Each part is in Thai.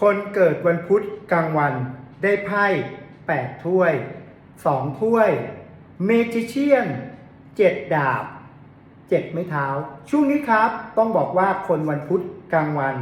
คนเกิดวันพุธกลางวันได้ไพ่8ถ้วย 2 ถ้วย เมจิเชียน 7 ดาบ 7 ไม้เท้า ช่วงนี้ครับ ต้องบอกว่าคนวันพุธกลางวัน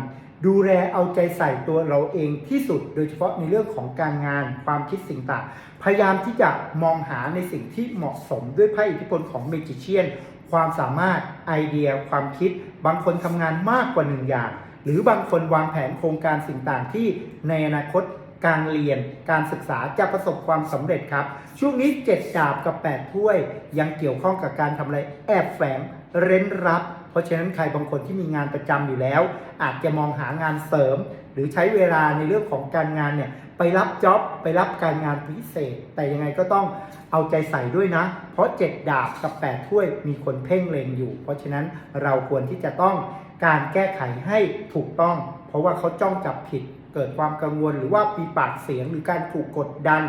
ดูแลเอาใจใส่ตัวเราเองที่สุด โดยเฉพาะในเรื่องของการงานความคิดสิ่งต่างพยายามที่จะมองหาในสิ่งที่เหมาะสมด้วยไพ่อิทธิพลของเมจิเชียน ความสามารถไอเดีย ความคิด บางคนทำงานมากกว่าหนึ่งอย่าง หรือบางคนวางแผนโครงการสิ่งต่างที่ในอนาคตการเรียนการศึกษาจะประสบความสำเร็จครับ ช่วงนี้7ดาบกับ 8 ถ้วย ยังเกี่ยวข้องกับการทำอะไรแอบแฝงเร้นรับ เพราะฉะนั้นใครบางคนที่มีงานประจำอยู่แล้ว อาจจะมองหางานเสริม หรือใช้เวลาในเรื่องของการงานเนี่ยไปรับจ็อบไปรับการงานพิเศษ แต่ยังไงก็ต้องเอาใจใส่ด้วยนะ เพราะ 7 ดาบกับ 8 ถ้วยมีคนเพ่งเลงอยู่ เพราะฉะนั้นเราควรที่จะต้อง การแก้ไขให้ถูกต้อง เพราะว่าเขาจ้องจับผิด เกิดความกังวลหรือว่าปีปากเสียงหรือการถูกกดดัน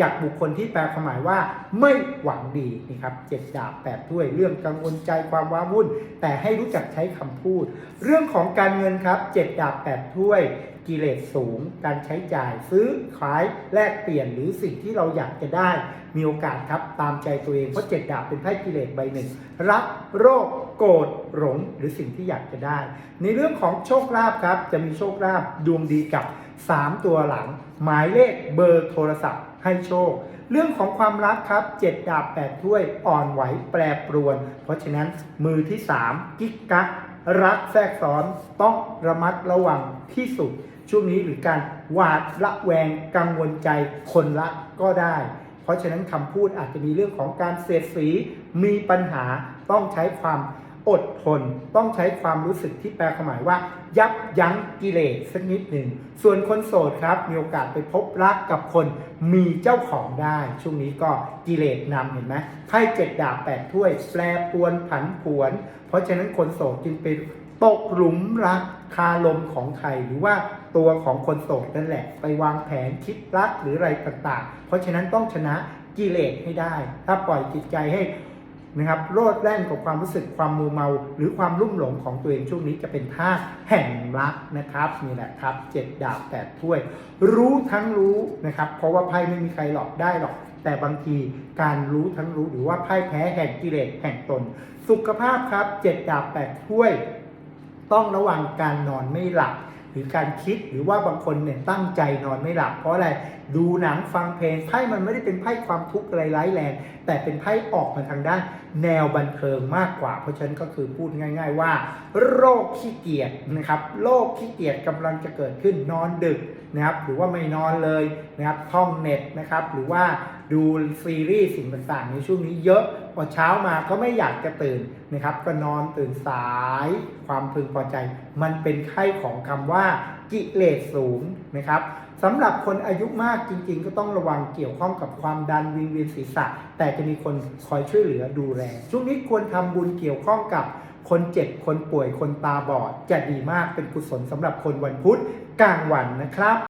จากบุคคลที่แปลความหมายว่าไม่หวังดีนี่ครับเจ็ดดาบแปดถ้วยเรื่องกังวลใจความว้าวุ่น แต่ให้รู้จักใช้คำพูด เรื่องของการเงินครับเจ็ดดาบแปดถ้วยกิเลสสูง การใช้จ่ายซื้อขายแลกเปลี่ยนหรือสิ่งที่เราอยากจะได้ มีโอกาสครับตามใจตัวเองเพราะเจ็ดดาบเป็นไพ่กิเลสใบหนึ่ง รักโรคโกรธหลงหรือสิ่งที่อยากจะได้ ในเรื่องของโชคลาภครับจะมีโชคลาภดวงดีกับ3 ตัวหลัง หมายเลขเบอร์โทรศัพท์ให้โชค เรื่องของความรักครับ 7 ดาบ 8 ถ้วยอ่อนไหวแปรปรวน เพราะฉะนั้นมือที่ 3 กิ๊กกักรักแทรกซ้อนต้องระมัดระวังที่สุด ช่วงนี้หรือการหวาดระแวงกังวลใจคนละก็ได้ เพราะฉะนั้นคำพูดอาจจะมีเรื่องของการเสียดสีมีปัญหาต้องใช้ความ อดทนต้องใช้ความรู้สึกที่แปลความหมายว่า ยับยั้งกิเลสสักนิดหนึ่ง ส่วนคนโสดครับ มีโอกาสไปพบรักกับคนมีเจ้าของได้ ช่วงนี้ก็กิเลสนำเห็นไหมไพ่เจ็ดดาบแปดถ้วยแปรปวนผันผวน เพราะฉะนั้นคนโสดจึงเป็นตกหลุมรักคาลมของใครหรือว่าตัวของคนโสดนั่นแหละ ไปวางแผนคิดรักหรืออะไรต่างๆ เพราะฉะนั้นต้องชนะกิเลสให้ได้ ถ้าปล่อยจิตใจให้ นะครับโลดแล่นกับความรู้สึกความมูเมา หรือความลุ่มหลงของตัวเองช่วงนี้จะเป็นท่าแห่งรักนะครับนี่แหละครับเจ็ดดาบแปดถ้วย รู้ทั้งรู้นะครับ เพราะว่าไพ่ไม่มีใครหลอกได้หรอก แต่บางทีการรู้ทั้งรู้หรือว่าไพ่แพ้แห่งกิเลสแห่งตน สุขภาพครับเจ็ดดาบแปดถ้วย ต้องระวังการนอนไม่หลับ หรือการคิดหรือว่าบางคนเนี่ยตั้งใจนอนไม่หลับ เพราะอะไรดูหนังฟังเพลงไพ่มันไม่ได้เป็นไพ่ความทุกข์อะไรร้ายแรง แต่เป็นไพ่ออกมาทางด้าน แนวบันเทิงมากกว่า เพราะฉะนั้นก็คือพูดง่าย ๆ ว่า โรคขี้เกียจนะครับโรคขี้เกียจกำลังจะเกิดขึ้นนอนดึกนะครับหรือว่าไม่นอนเลยนะครับท่องเน็ตนะครับหรือว่า ดูซีรีส์สิ่งต่างๆ ในช่วงนี้เยอะพอเช้ามาก็ไม่อยากจะตื่นนะครับ ก็นอนตื่นสาย ความพึงพอใจ มันเป็นไข้ของคำว่ากิเลสสูงนะครับสำหรับคนอายุมากจริง ๆ ก็ต้องระวังเกี่ยวข้องกับความดันวิงเวียนศีรษะ แต่จะมีคนคอยช่วยเหลือดูแลช่วงนี้ควรทำบุญเกี่ยวข้องกับคนเจ็บ คนป่วยคนตาบอด จะดีมากเป็นกุศลสำหรับคนวันพุธกลางวันนะครับ